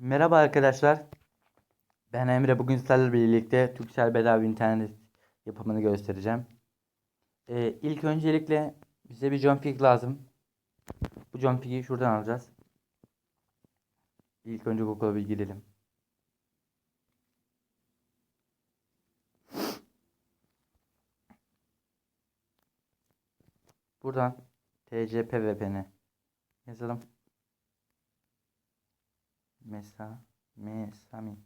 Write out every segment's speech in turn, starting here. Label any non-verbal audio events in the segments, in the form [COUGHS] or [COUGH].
Merhaba arkadaşlar. Ben Emre. Bugün sizlerle birlikte Turkcell bedava internet yapımını göstereceğim. Ee, ilk öncelikle bize bir jumping lazım. Bu jumping'i şuradan alacağız. İlk önce Google'a bir girelim. Buradan TCP VPN yazalım. Mesa Mesami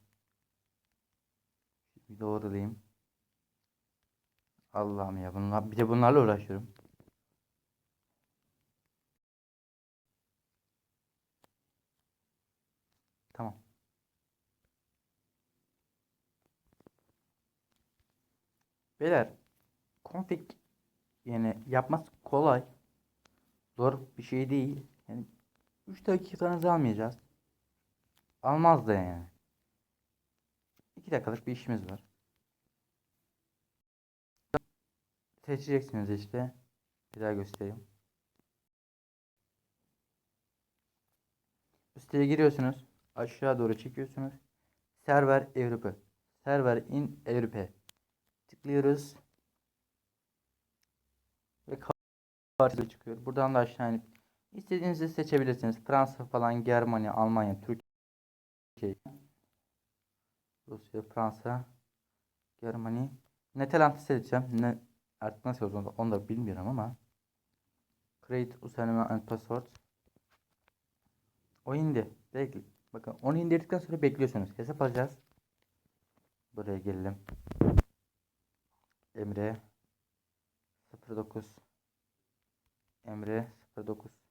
bir doğrulayayım. Allah'ım ya bunlar bir de bunlarla uğraşıyorum. Tamam. Beyler config yani yapması kolay. Zor bir şey değil. Yani 3 dakikanızı almayacağız. Almaz da yani. 2 dakikalık bir işimiz var. Seçeceksiniz işte. Bir daha göstereyim. Bu siteye giriyorsunuz. Aşağı doğru çekiyorsunuz. Server Avrupa. Server in Avrupa. Tıklıyoruz. Ve karşıya çıkıyor. Buradan da aşağı inip istediğinizi seçebilirsiniz. Fransa falan, Germanya, Almanya, Türkiye, Rusya, Fransa, Germanya. Netherlands'ı seçeceğim. Ne, artık nasıl yazılır onu da bilmiyorum ama. Create username and password. O indi. Bekle. Bakın onu indirdikten sonra bekliyorsunuz. Hesap alacağız. Buraya gelelim. Emre 09 Emre 09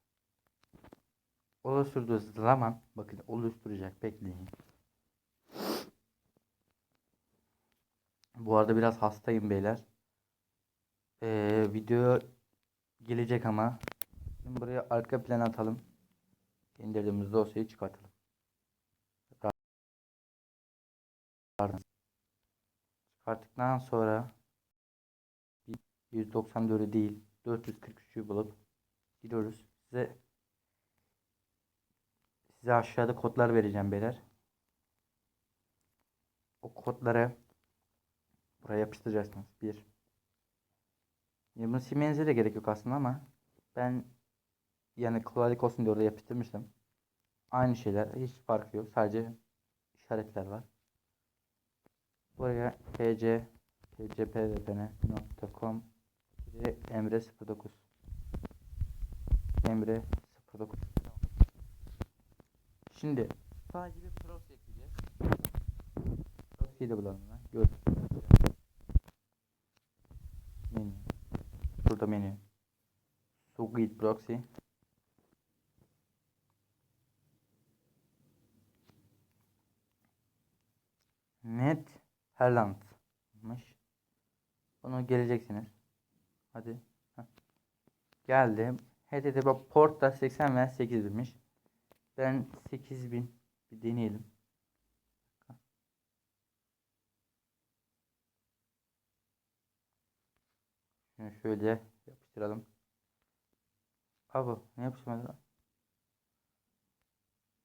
oluşturduğu zaman bakın oluşturacak bekleyin. Bu arada biraz hastayım beyler. Ee, video gelecek ama şimdi buraya arka plan atalım. İndirdiğimiz dosyayı çıkartalım. Çıkarttıktan sonra 194'ü değil 443'ü bulup gidiyoruz. Size size aşağıda kodlar vereceğim beyler. O kodları buraya yapıştıracaksınız. Bir. Ya bunu silmenize de gerek yok aslında ama ben yani kolaylık olsun diye orada yapıştırmıştım. Aynı şeyler. Hiç farkı yok. Sadece işaretler var. Buraya tc tcpvpn.com ve Emre 09 Emre 09 Şimdi sadece bir proxy ekleyeceğiz. Proxy'yi de bulalım ben. Gör. Menü. Burada menü. Sugit proxy. Net Herland'mış. Bunu geleceksiniz. Hadi. Heh. Geldi. HTTP port da 80 veya 8 binmiş. Ben 8000 bir deneyelim. Şunu şöyle yapıştıralım. Abi ne yapışmadı lan?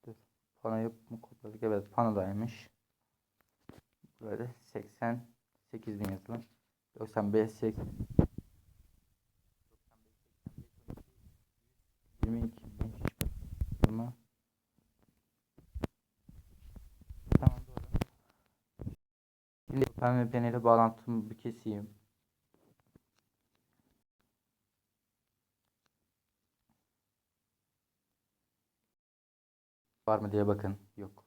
Dur. Panoyu mu kopyaladık? Evet panodaymış. Böyle 88 bin yazalım. 95 80 22 20 Tamam doğru. Şimdi ben VPN ile bağlantımı bir keseyim. Var mı diye bakın. Yok.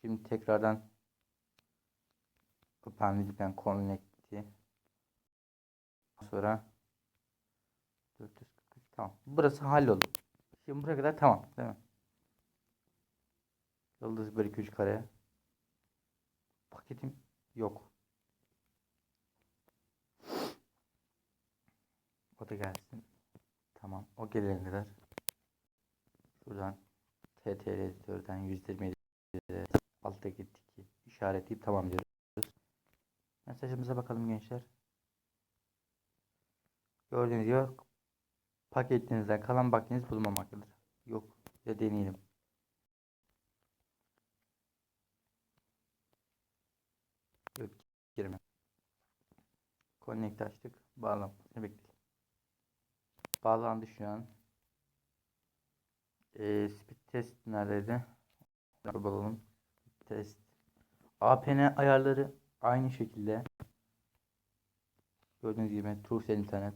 Şimdi tekrardan OpenVPN Connect'i sonra 443 tamam. Burası halloldu. Şimdi buraya kadar tamam değil mi? Yıldız 1 2 3 kare. Paketim yok. O da gelsin. Tamam. O gelene kadar. Şuradan TTL editörden 120 alttaki tiki işaretleyip tamam diyoruz. Mesajımıza bakalım gençler. Gördüğünüz gibi paketinizden kalan vaktiniz bulunmamaktadır. Yok ya deneyelim. Girme. Connect açtık. Bağlanmasını bekleyelim. Bağlandı şu an. Ee, speed test neredeydi? Bakalım. Test. APN ayarları aynı şekilde. Gördüğünüz gibi Turkcell internet.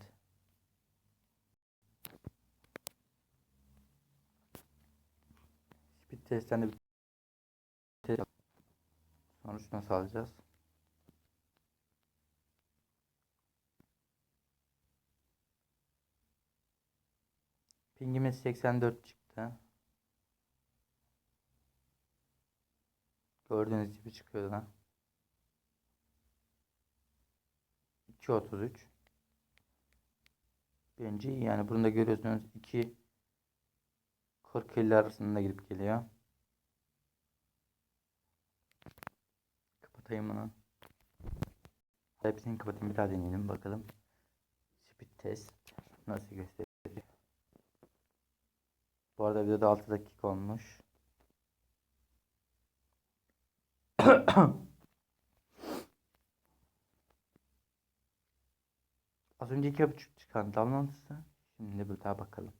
Speed testten de bir test sonuç nasıl alacağız? Pingimiz 84 çıktı. Gördüğünüz gibi çıkıyor da. 2.33 Bence iyi yani bunu görüyorsunuz 2 40 50 arasında gidip geliyor. Kapatayım bunu. Hepsini kapatayım bir daha deneyelim bakalım. Speed test nasıl gösteriyor. Bu arada videoda 6 dakika olmuş. [COUGHS] Az önceki yapıcı çıkan damlantısı. Şimdi bir daha bakalım.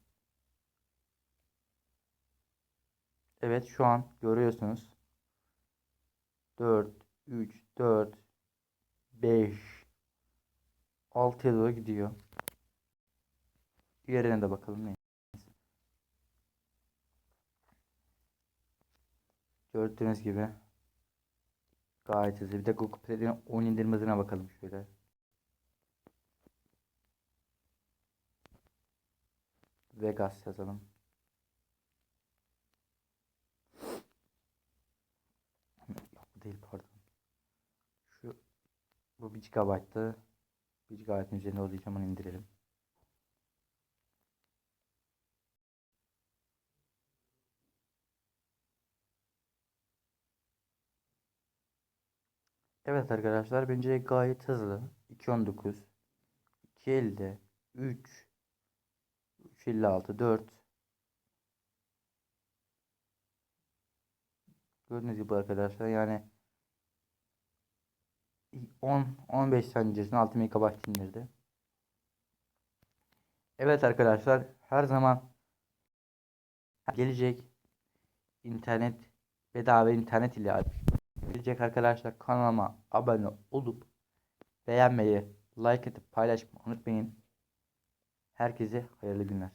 Evet şu an görüyorsunuz. 4, 3, 4, 5, 6'ya doğru gidiyor. Diğerine de bakalım ne. Gördüğünüz gibi gayet hızlı. Bir de Google Play'den oyun indirme hızına bakalım şöyle. Vegas yazalım. Yok bu değil pardon. Şu bu 1 GB'tı. 1 GB'ın üzerinde olduğu için indirelim. Evet arkadaşlar bence gayet hızlı. 2.19 2.50 3 3.56 4 Gördüğünüz gibi arkadaşlar yani 10 15 saniye içerisinde 6 MB indirdi. Evet arkadaşlar her zaman gelecek internet bedava internet ile gelecek arkadaşlar kanalıma abone olup beğenmeyi, like atıp paylaşmayı unutmayın. Herkese hayırlı günler.